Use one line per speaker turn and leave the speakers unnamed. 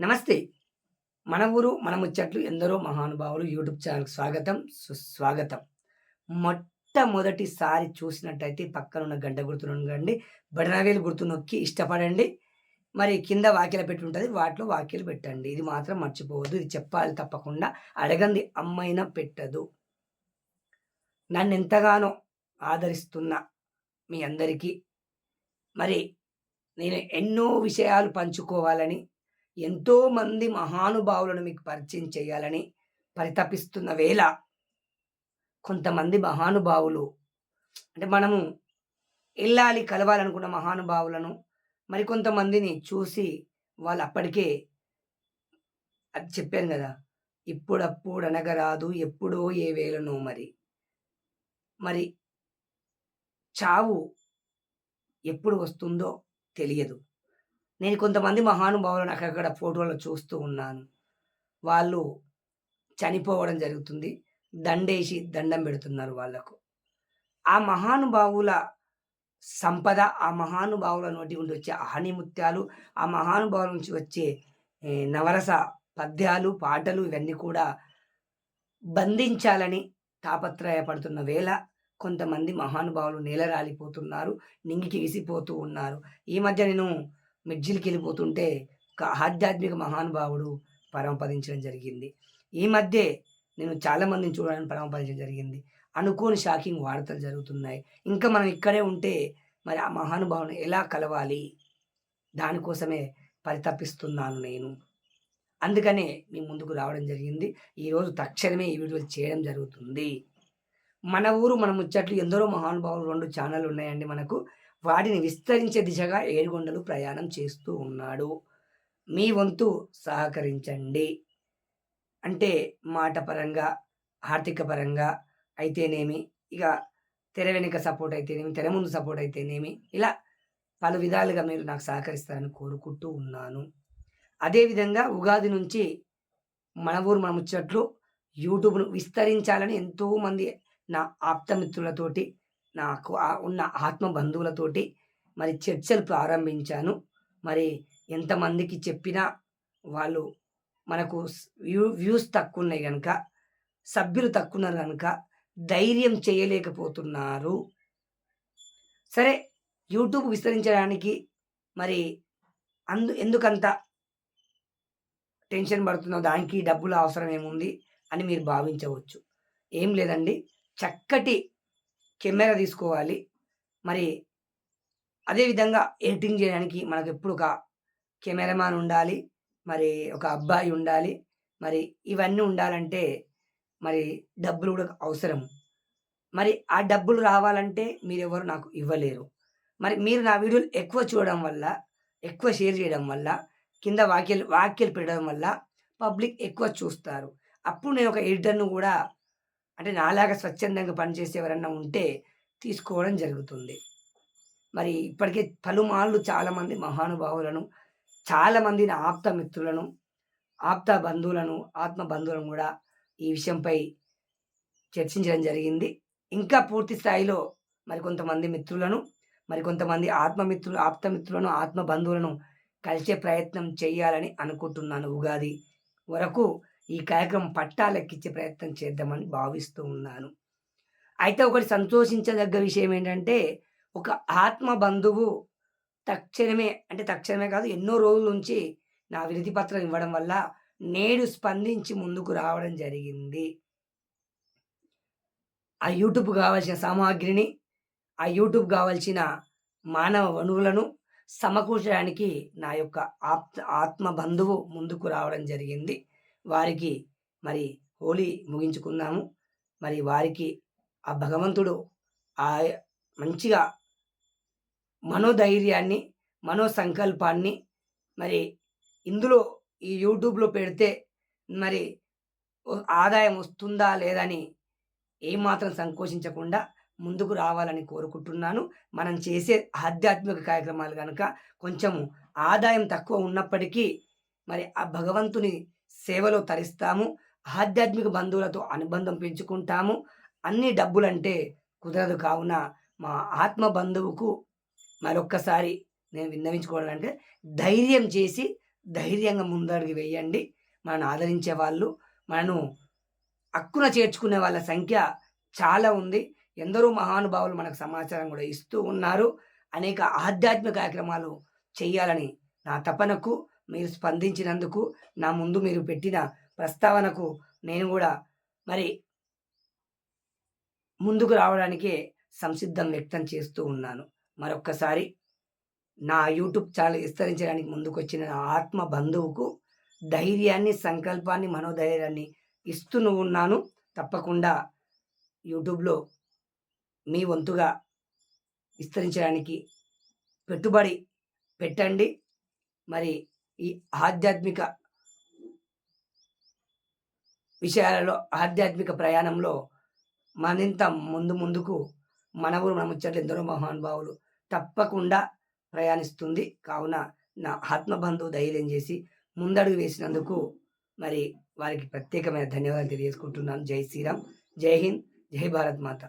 నమస్తే. మన ఊరు మన ముచ్చట్లు ఎందరో మహానుభావులు యూట్యూబ్ ఛానల్కి స్వాగతం సుస్వాగతం. మొట్టమొదటిసారి చూసినట్టయితే పక్కన ఉన్న గంట గుర్తు బడనవేలు గుర్తు నొక్కి ఇష్టపడండి. మరి కింద వాక్యలు పెట్టి ఉంటుంది వాటిలో వాక్యలు పెట్టండి. ఇది మాత్రం మర్చిపోవద్దు ఇది చెప్పాలి తప్పకుండా. అడగంది అమ్మైనా పెట్టదు. నన్ను ఎంతగానో ఆదరిస్తున్న మీ అందరికీ మరి నేను ఎన్నో విషయాలు పంచుకోవాలని ఎంతోమంది మహానుభావులను మీకు పరిచయం చేయాలని పరితపిస్తున్న వేళ కొంతమంది మహానుభావులు అంటే మనము వెళ్ళాలి కలవాలనుకున్న మహానుభావులను మరికొంతమందిని చూసి వాళ్ళు అప్పటికే అది చెప్పాను కదా ఇప్పుడప్పుడు అనగరాదు ఎప్పుడో ఏ వేళనో మరి. మరి చావు ఎప్పుడు వస్తుందో తెలియదు. నేను కొంతమంది మహానుభావులను అక్కడక్కడ ఫోటోలో చూస్తూ ఉన్నాను. వాళ్ళు చనిపోవడం జరుగుతుంది. దండేసి దండం పెడుతున్నారు వాళ్ళకు. ఆ మహానుభావుల సంపద ఆ మహానుభావుల నోటి నుండి వచ్చే అహనిముత్యాలు ఆ మహానుభావుల నుంచి వచ్చే నవరస పద్యాలు పాటలు ఇవన్నీ కూడా బంధించాలని తాపత్రయపడుతున్న వేళ కొంతమంది మహానుభావులు నేలరాలిపోతున్నారు నింగికి విసిపోతూ ఉన్నారు. ఈ మధ్య నేను మిడ్జిల్కి వెళ్ళిపోతుంటే ఒక ఆధ్యాత్మిక మహానుభావుడు పరమపదించడం జరిగింది. ఈ మధ్య నేను చాలామందిని చూడడానికి పరమపదించడం జరిగింది. అనుకోని షాకింగ్ వార్తలు జరుగుతున్నాయి. ఇంకా మనం ఇక్కడే ఉంటే మరి ఆ మహానుభావుని ఎలా కలవాలి? దానికోసమే పరితపిస్తున్నాను నేను. అందుకనే మీ ముందుకు రావడం జరిగింది. ఈరోజు తక్షణమే ఈ వీడియోలు చేయడం జరుగుతుంది. మన ఊరు మన ముచ్చట్లు ఎందరో మహానుభావులు రెండు ఛానళ్ళు ఉన్నాయండి మనకు. వాటిని విస్తరించే దిశగా ఏడుగొండలు ప్రయాణం చేస్తూ ఉన్నాడు. మీ వంతు సహకరించండి. అంటే మాట పరంగా ఆర్థిక పరంగా అయితేనేమి ఇక తెర వెనుక సపోర్ట్ అయితేనేమి తెర ముందు సపోర్ట్ అయితేనేమి ఇలా పలు విధాలుగా మీరు నాకు సహకరిస్తారని కోరుకుంటూ ఉన్నాను. అదేవిధంగా ఉగాది నుంచి మన ఊరు మన ముచ్చట్లు యూట్యూబ్ను విస్తరించాలని ఎంతోమంది నా ఆప్తమిత్రులతోటి నాకు ఉన్న ఆత్మ బంధువులతోటి మరి చర్చలు ప్రారంభించాను. మరి ఎంతమందికి చెప్పినా వాళ్ళు మనకు వ్యూ వ్యూస్ తక్కువ ఉన్నాయి కనుక సభ్యులు తక్కువ ఉన్నారు కనుక ధైర్యం చేయలేకపోతున్నారు. సరే యూట్యూబ్ విస్తరించడానికి మరి అందు ఎందుకంత టెన్షన్ పడుతుందో దానికి డబ్బులు అవసరం ఏముంది? అని మీరు భావించవచ్చు. ఏం లేదండి. చక్కటి కెమెరా తీసుకోవాలి. మరి అదేవిధంగా ఎడిటింగ్ చేయడానికి మనకు ఎప్పుడు ఒక కెమెరామాన్ ఉండాలి మరి ఒక అబ్బాయి ఉండాలి మరి ఇవన్నీ ఉండాలంటే మరి డబ్బులు కూడా అవసరం. మరి ఆ డబ్బులు రావాలంటే మీరెవరు నాకు ఇవ్వలేరు. మరి మీరు నా వీడియోలు ఎక్కువ చూడడం వల్ల ఎక్కువ షేర్ చేయడం వల్ల కింద వాక్యలు వాక్యలు పెట్టడం వల్ల పబ్లిక్ ఎక్కువ చూస్తారు. అప్పుడు నేను ఒక ఎడిటర్ను కూడా అంటే నాలాగా స్వచ్ఛందంగా పనిచేసే ఎవరన్నా ఉంటే తీసుకోవడం జరుగుతుంది. మరి ఇప్పటికే పలుమార్లు చాలామంది మహానుభావులను చాలామంది నా ఆప్త మిత్రులను ఆప్త బంధువులను ఆత్మ బంధువులను కూడా ఈ విషయంపై చర్చించడం జరిగింది. ఇంకా పూర్తి స్థాయిలో మరికొంతమంది మిత్రులను మరికొంతమంది ఆత్మమిత్రులు ఆప్తమిత్రులను ఆత్మ బంధువులను కలిసే ప్రయత్నం చేయాలని అనుకుంటున్నాను ఉగాది వరకు. ఈ కార్యక్రమం పట్టాలెక్కించే ప్రయత్నం చేద్దామని భావిస్తూ ఉన్నాను. అయితే ఒకటి సంతోషించదగ్గ విషయం ఏంటంటే ఒక ఆత్మ బంధువు తక్షణమే అంటే తక్షణమే కాదు ఎన్నో రోజుల నుంచి నా వినతి పత్రం ఇవ్వడం వల్ల నేడు స్పందించి ముందుకు రావడం జరిగింది. ఆ యూట్యూబ్ కావాల్సిన సామాగ్రిని ఆ యూట్యూబ్ కావాల్సిన మానవ వనువులను సమకూర్చడానికి నా యొక్క ఆప్త ఆత్మ బంధువు ముందుకు రావడం జరిగింది. వారికి మరి హోలీ ముగించుకున్నాము మరి వారికి ఆ భగవంతుడు ఆ మంచిగా మనోధైర్యాన్ని మనో సంకల్పాన్ని మరి ఇందులో ఈ యూట్యూబ్లో పెడితే మరి ఆదాయం వస్తుందా లేదని ఏమాత్రం సంకోచించకుండా ముందుకు రావాలని కోరుకుంటున్నాను. మనం చేసే ఆధ్యాత్మిక కార్యక్రమాలు కనుక కొంచెము ఆదాయం తక్కువ ఉన్నప్పటికీ మరి ఆ భగవంతుని సేవలో తరిస్తాము ఆధ్యాత్మిక బంధువులతో అనుబంధం పెంచుకుంటాము. అన్ని డబ్బులంటే కుదరదు కావున మా ఆత్మ బంధువుకు మరొక్కసారి నేను విన్నవించుకోవడం అంటే ధైర్యం చేసి ధైర్యంగా ముందడుగు వేయండి. మనను ఆదరించే వాళ్ళు మనను హక్కున చేర్చుకునే వాళ్ళ సంఖ్య చాలా ఉంది. ఎందరో మహానుభావులు మనకు సమాచారం కూడా ఇస్తూ ఉన్నారు. అనేక ఆధ్యాత్మిక కార్యక్రమాలు చేయాలని నా తపనకు మీరు స్పందించినందుకు నా ముందు మీరు పెట్టిన ప్రస్తావనకు నేను కూడా మరి ముందుకు రావడానికే సంసిద్ధం వ్యక్తం చేస్తూ ఉన్నాను. మరొక్కసారి నా యూట్యూబ్ ఛానల్ విస్తరించడానికి ముందుకొచ్చిన నా ఆత్మ బంధువుకు ధైర్యాన్ని సంకల్పాన్ని మనోధైర్యాన్ని ఇస్తూ ఉన్నాను. తప్పకుండా యూట్యూబ్లో మీ వంతుగా విస్తరించడానికి పెట్టుబడి పెట్టండి. మరి ఈ ఆధ్యాత్మిక విషయాలలో ఆధ్యాత్మిక ప్రయాణంలో మరింత ముందు ముందుకు మన ఊరు మన ముచ్చట్లు ఎందరో మహానుభావులు తప్పకుండా ప్రయాణిస్తుంది. కావున నా ఆత్మబంధువు ధైర్యం చేసి ముందడుగు వేసినందుకు మరి వారికి ప్రత్యేకమైన ధన్యవాదాలు తెలియజేసుకుంటున్నాను. జై శ్రీరామ్. జై హింద్. జై భారత్ మాత.